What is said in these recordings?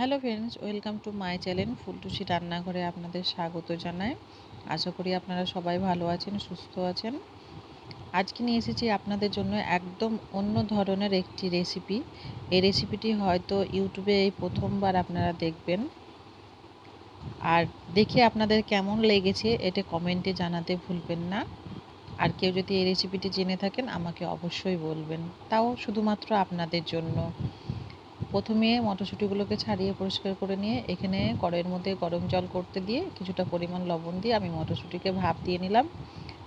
Hello friends, welcome to my channel Fultusi রান্নাঘরে আপনাদের স্বাগত জানাই। আশা করি আপনারা সবাই ভালো আছেন, সুস্থ আছেন। আজকে নিয়ে এসেছি আপনাদের জন্য একদম অন্য ধরনের একটি রেসিপি। এই রেসিপিটি হয়তো ইউটিউবে এই প্রথমবার আপনারা দেখবেন। আর দেখে আপনাদের কেমন লেগেছে এটা কমেন্টে জানাতে ভুলবেন না। আর কেউ যদি এই রেসিপিটি জেনে থাকেন, আমাকে অবশ্যই বলবেন। তাও শুধুমাত্র আপনাদের জন্য। প্রথমে মটরশুঁটিগুলোকে ছাড়িয়ে পরিষ্কার করে নিয়ে এখানে কড়াইয়ের মধ্যে গরম জল করতে দিয়ে কিছুটা পরিমাণ লবণ দিয়ে আমি মটরশুঁটিকে ভাপ দিয়ে নিলাম।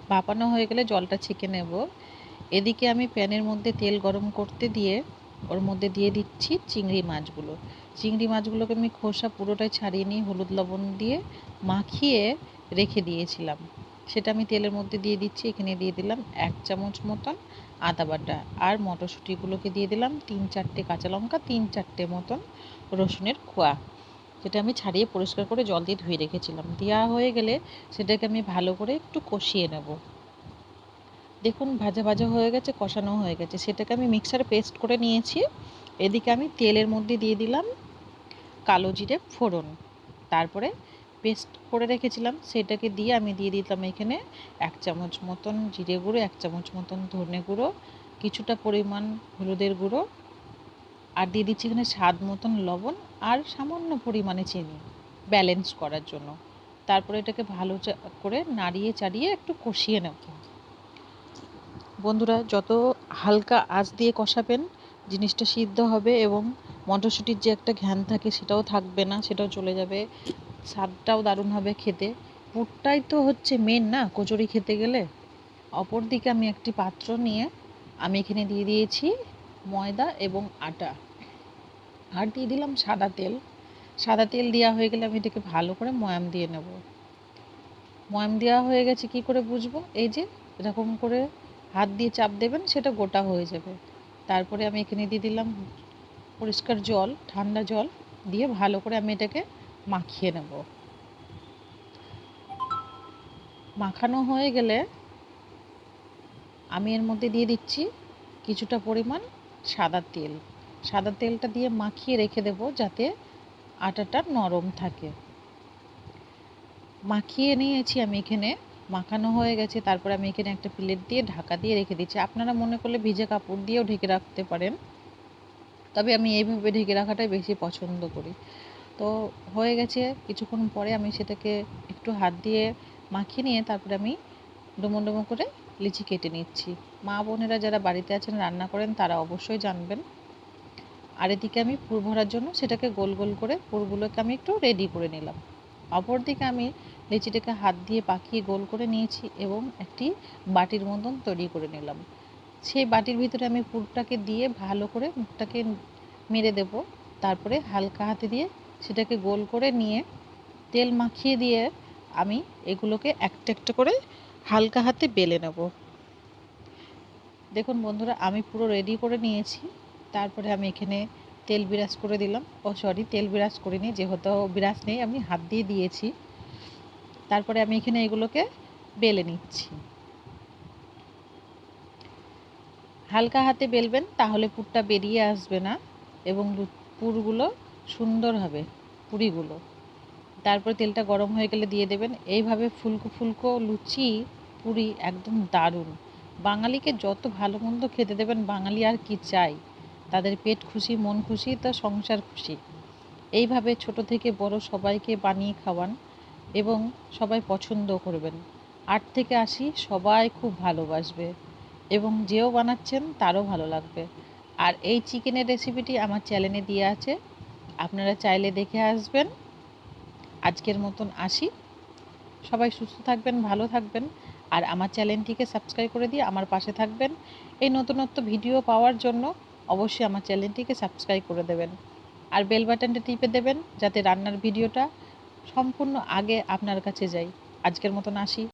ভাপানো হয়ে গেলে জলটা ছেঁকে নেব। এদিকে আমি প্যানের মধ্যে তেল গরম করতে দিয়ে ওর মধ্যে দিয়ে দিচ্ছি চিংড়ি মাছগুলো। চিংড়ি মাছগুলোকে আমি খোসা পুরোটাই ছাড়িয়ে নিয়ে হলুদ লবণ দিয়ে মাখিয়ে রেখে দিয়েছিলাম। সেটা আমি তেলের মধ্যে দিয়ে দিচ্ছি, এখানে দিয়ে দিলাম এক চামচ মতন আদা বাটা আর মটরশুঁটিগুলোকে দিয়ে দিলাম তিন চারটে কাঁচা লঙ্কা, তিন চারটে মতন রসুনের খোয়া। যেটা আমি ছাড়িয়ে পরিষ্কার করে জল দিয়ে ধুয়ে রেখেছিলাম। দেওয়া হয়ে গেলে সেটাকে আমি ভালো করে একটু কষিয়ে নেব। দেখুন, ভাজা ভাজা হয়ে গেছে, কষানো হয়ে গেছে। সেটাকে আমি মিক্সারে পেস্ট করে নিয়েছি। এদিকে আমি তেলের মধ্যে দিয়ে দিলাম কালো জিরে ফোড়ন। তারপরে পেস্ট করে রেখেছিলাম, সেটাকে দিয়ে আমি দিয়ে দিতাম এখানে এক চামচ মতন জিরে গুঁড়ো, এক চামচ মতন ধনে গুঁড়ো, কিছুটা পরিমাণ হলুদের গুঁড়ো, আর দিয়ে দিচ্ছি এখানে স্বাদ মতন লবণ আর সামান্য পরিমাণে চিনি ব্যালেন্স করার জন্য। তারপরে এটাকে ভালো করে নাড়িয়ে চাড়িয়ে একটু কষিয়ে নেব। বন্ধুরা, যত হালকা আঁচ দিয়ে কষাবেন, জিনিসটা সিদ্ধ হবে এবং মটরশুঁটির যে একটা ঘ্যান থাকে সেটাও থাকবে না, সেটাও চলে যাবে। স্বাদটাও দারুণ হবে খেতে। পুরটাই তো হচ্ছে মেন না, কচুরি খেতে গেলে? অপর দিকে আমি একটি পাত্র নিয়ে আমি এখানে দিয়ে দিয়েছি ময়দা এবং আটা। আর দিয়ে দিলাম সাদা তেল। সাদা তেল দেওয়া হয়ে গেলে আমি এটাকে ভালো করে ময়াম দিয়ে নেব। ময়াম দেওয়া হয়ে গেছে কি করে বুঝব? এই যে এরকম করে হাত দিয়ে চাপ দেবেন সেটা গোটা হয়ে যাবে। তারপরে আমি এখানে দিয়ে দিলাম পরিষ্কার জল, ঠান্ডা জল দিয়ে ভালো করে আমি এটাকে মাখিয়ে নেব। মাখানো হয়ে গেলে আমি এর মধ্যে দিয়ে দিচ্ছি কিছুটা পরিমাণ সাদা তেল। সাদা তেলটা দিয়ে মাখিয়ে রেখে দেব যাতে আটাটা নরম থাকে। মাখিয়ে নিয়েছি আমি এখানে। মাখানো হয়ে গেছে, তারপর আমি এখানে একটা প্লেট দিয়ে ঢাকা দিয়ে রেখে দিচ্ছি। আপনারা মনে করলে ভিজে কাপড় দিয়েও ঢেকে রাখতে পারেন। তবে আমি এইভাবে ঢেকে রাখাটাই বেশি পছন্দ করি। তো হয়ে গেছে। কিছুক্ষণ পরে আমি সেটাকে একটু হাত দিয়ে মাখিয়ে নিয়ে তারপরে আমি ডুমো ডুমো করে লিচি কেটে নিচ্ছি। মা বোনেরা যারা বাড়িতে আছেন, রান্না করেন, তারা অবশ্যই জানবেন। আর এদিকে আমি পুর ভরার জন্য সেটাকে গোল গোল করে পুরগুলোকে আমি একটু রেডি করে নিলাম। অপর দিকে আমি লিচিটাকে হাত দিয়ে পাকিয়ে গোল করে নিয়েছি এবং একটি বাটির মতন তৈরি করে নিলাম। সেই বাটির ভিতরে আমি পুরটাকে দিয়ে ভালো করে মুখটাকে মেরে দেব। তারপরে হালকা হাতে দিয়ে সেটাকে গোল করে নিয়ে তেল মাখিয়ে দিয়ে আমি এগুলোকে একটা একটা করে হালকা হাতে বেলে নেব। দেখুন বন্ধুরা, আমি পুরো রেডি করে নিয়েছি। তারপরে আমি এখানে তেল বিরাজ করে দিলাম। ও সরি তেল বিরাজ করিনি, যেহেতু বিরাজ নেই, আমি হাত দিয়ে দিয়েছি। তারপরে আমি এখানে এগুলোকে বেলে নিচ্ছি। হালকা হাতে বেলবেন, তাহলে পুরটা বেরিয়ে আসবে না এবং পুরগুলো সুন্দর হবে পুরিগুলো। তারপর তেলটা গরম হয়ে গেলে দিয়ে দেবেন। এইভাবে ফুলকো ফুলকো লুচি, পুরি একদম দারুণ। বাঙালিকে যত ভালো মন্দ খেতে দেবেন, বাঙালি আর কি চাই? তাদের পেট খুশি, মন খুশি, তো সংসার খুশি। এইভাবে ছোট থেকে বড় সবাইকে বানিয়ে খাওয়ান এবং সবাই পছন্দ করবেন। আট থেকে আসি সবাই খুব ভালোবাসবে এবং যেও বানাচ্ছেন, তারও ভালো লাগবে। আর এই চিকেনের রেসিপিটি আমার চ্যানেলে দিয়ে আছে। আপনারা চাইলে দেখে আসবেন। আজকের মতন আসি। সবাই সুস্থ থাকবেন, ভালো থাকবেন। আর আমার চ্যানেলটিকে সাবস্ক্রাইব করে দিয়ে আমার পাশে থাকবেন। এই নতুনত্ব ভিডিও পাওয়ার জন্য অবশ্যই আমার চ্যানেলটিকে সাবস্ক্রাইব করে দেবেন। আর বেল বাটনটা টিপে দেবেন যাতে রান্নার ভিডিওটা সম্পূর্ণ আগে আপনার কাছে যাই আজকের মতন আসি।